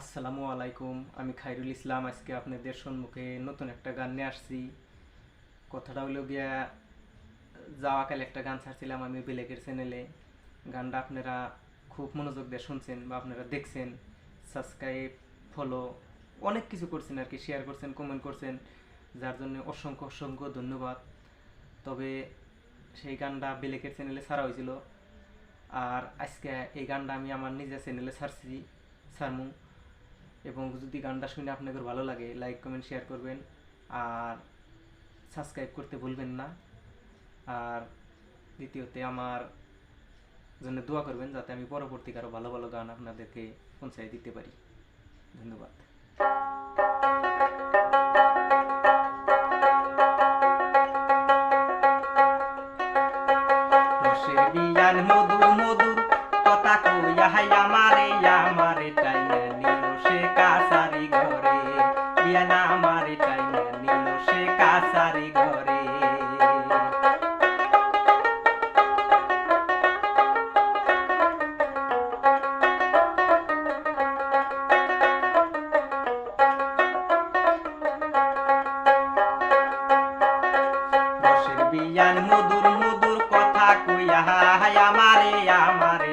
আসসালামু আলাইকুম, আমি খাইরুল ইসলাম, আজকে আপনাদের সম্মুখে নতুন একটা গান নিয়ে আসছি। কথাটা হলো গিয়া, যাওয়াকালে একটা গান ছাড়ছিলাম আমি বেলেগের চ্যানেলে গানটা আপনারা খুব মনোযোগ দিয়ে শুনছেন বা আপনারা দেখছেন সাবস্ক্রাইব ফলো অনেক কিছু করছেন আর কি শেয়ার করছেন কমেন্ট করছেন, যার জন্য অসংখ্য অসংখ্য ধন্যবাদ। তবে সেই গানটা বেলেগের চ্যানেলে ছাড়া হয়েছিল। আর আজকে এই গানটা আমি আমার নিজের চ্যানেলে ছাড়ছি, ছাড়মু। এবং যদি গানটা শুনে আপনাদের ভালো লাগে লাইক কমেন্ট শেয়ার করবেন। আর সাবস্ক্রাইব করতে ভুলবেন না। আর দ্বিতীয়তে আমার জন্য দোয়া করবেন যাতে আমি পরবর্তীতে আরও ভালো ভালো গান আপনাদেরকে পৌঁছায় দিতে পারি। ধন্যবাদ। বিয়ান কাসারি ঘরে। বিয়ান আমারে টাইনা নিল সে কাসারি ঘরে। বিয়ান মধুর মধুর কথা কইয়া আমারে আমারে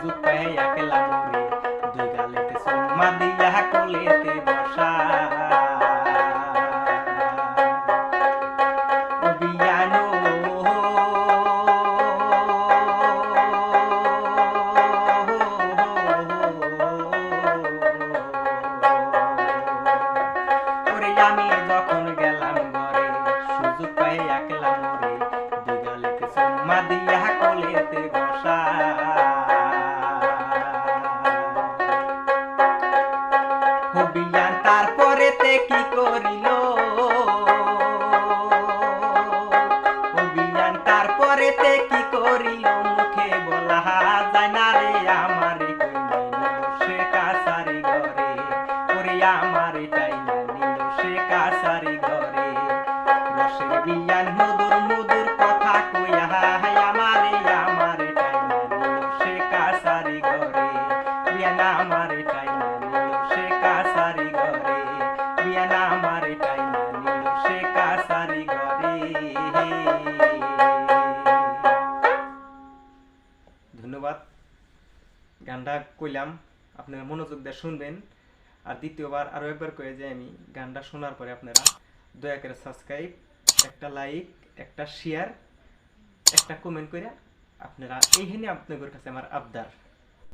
সুযোগ পেয়ে একলা মরে দুই গালেতে সুম্মা দিয়া কোলেতে বসা আমি যখন হবিয়ান তারপরেতে কি করিল? হবিয়ান তারপরেতে কি করিল? মুখে বলা যায় না রে, আমারে সে কাসারি ঘরে। ওরে আমারে টাইনা সে কাসারি ঘরে। রসের বিয়ান মধুর মধুর বিয়ান আমারে গানটা কইলাম, আপনারা মনোযোগ দিয়ে শুনবেন। আর দ্বিতীয়বার আরও একবার কয়ে যে আমি গানটা শোনার পরে আপনারা দয়া করে সাবস্ক্রাইব একটা লাইক একটা শেয়ার একটা কমেন্ট করে আপনারা এইখানে আপনাদের কাছে আমার আবদার।